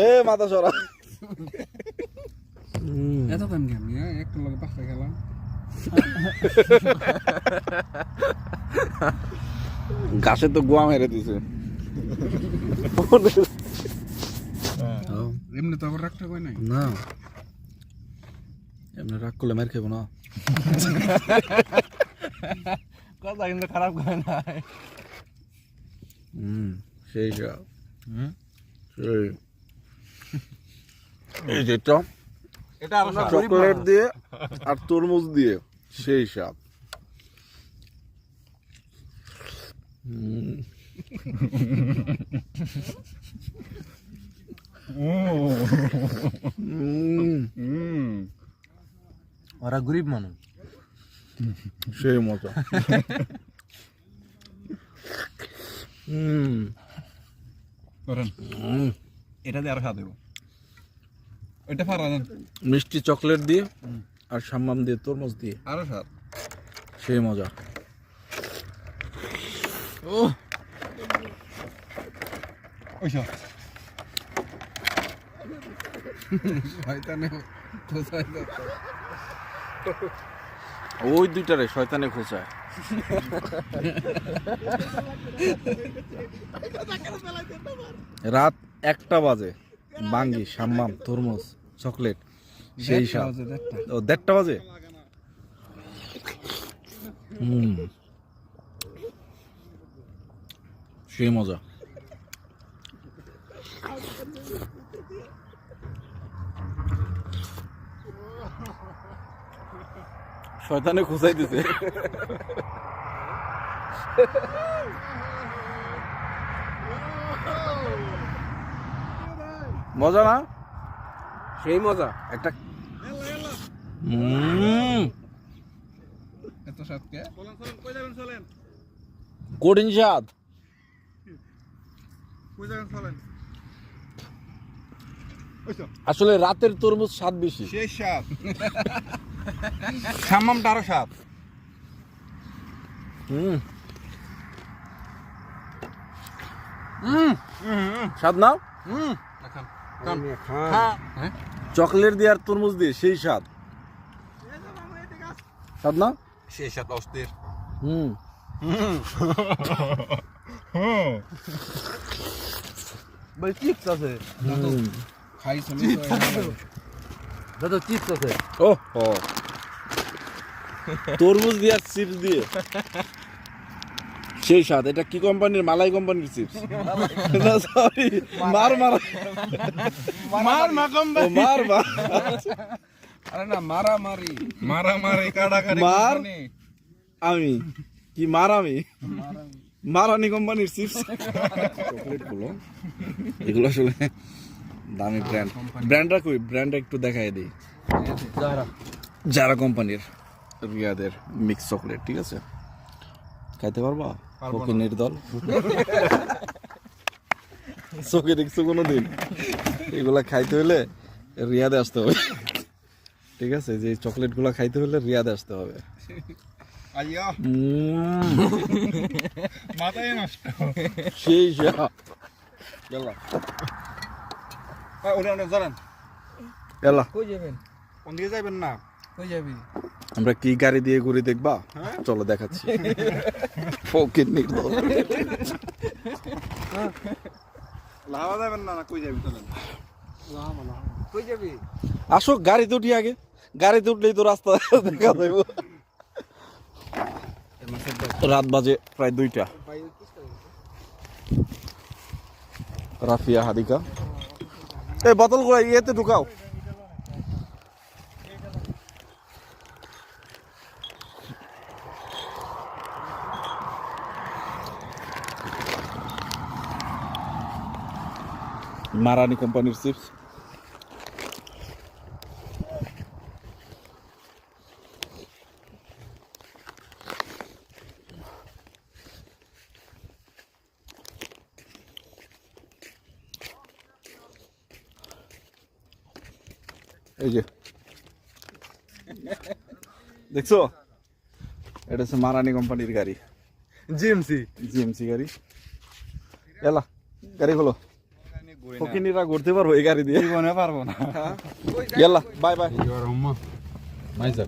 এ মাথা সরা। এত কেন একটু লগে পাঁচটা খেলাম গাছে তো গোয়া মেরে দিছে। এমনি তো আবার রাখতে হয় নাই? না। এমনি রাগ করলে মার খেবো না। কথা কিন্তু খারাপ করে না হুম সেই যা। সেই। এই যেটা এটা চকলেট দিয়ে আর তরমুজ দিয়ে সেই স্বাদ। ওরা গরিব মানুষ। সেই মজা। হুম। করেন। এটা দিয়ে আরও স্বাদ দেবো। ওইটা ফারা দেন। মিষ্টি চকলেট দিয়ে আর সাম্মাম দিয়ে তরমুজ দিয়ে। আরও স্বাদ। সেই মজা। ওইসব শয়তানে? ওই দুইটারে শয়তানে খোঁচায় রাত একটা বাজে। বাঙ্গি সাম্মাম তরমুজ চকলেট সেই দেড়টা। ও দেড়টা বাজে? হুম। সেই মজা। শয়তানে খুঁজাই দিছে। মজা না? সেই মজা। একটা এত স্বাদ কে? কঠিন স্বাদ। আসলে রাতের তরমুজ স্বাদ বেশি। সেই স্বাদ। সাম্মামটা আরও স্বাদ। হুম। স্বাদ না হুম। চকলেট দিয়ে আর তরমুজ দিয়ে সেই স্বাদ স্বাদ না সেই স্বাদ অস্থির হুম ভাই চিপস আছে হুম। খাইছিল দাদা চিপস আছে ও ও তরমুজ দিয়ে আর চিপস দিয়ে সেই স্বাদ এটা কি কোম্পানির? মালাই কোম্পানির চিপস না সরি মার মার। মার মা ও, মার মার আরে না মারামারি। মারামারি কাটাকাটি মার? আমি। কি মার আমি মারানি কোম্পানির চিপস চকলেটগুলো? এগুলো আসলে দামি ব্র্যান্ড ব্র্যান্ডটা কই? ব্র্যান্ডটা একটু দেখাই দিই। যারা। কোম্পানির? রিয়াদের মিক্স চকলেট ঠিক আছে? খাইতে পারবা? ফকিনের দল। চোখে দেখছ কোনো দিন এগুলা খাইতে হলে রিয়াদে আসতে হবে। ঠিক আছে যে চকলেটগুলো খাইতে হলে রিয়াদে আসতে হবে। মাথায় নষ্ট। সেই জানেন এলা কই যাবেন? কোন দিকে যাবেন না? কই যাবি? আমরা কি গাড়ি দিয়ে ঘুরি দেখবা? চলো দেখাচ্ছি। ফকির নির্দল। লাভা যাবেন না কই যাবি চলেন কই যাবি? আসো গাড়িতে উঠি আগে। গাড়ি উঠলেই তো রাস্তা দেখা যাইব। রাত বাজে প্রায় দুইটা। রাফিয়া হাদিকা। এই বোতল ইয়েতে ঢুকাও। মারানি কোম্পানির চিপস এই যে দেখছ এটা হচ্ছে মারানি কোম্পানির গাড়ি জিএমসি জিএমসি গাড়ি এলা গাড়ি খোলো ফকিনিরা ঘুরতে পারবো এই গাড়ি দিয়ে জীবনে পারবো না ইয়াল্লা bye bye Your umma. Mais a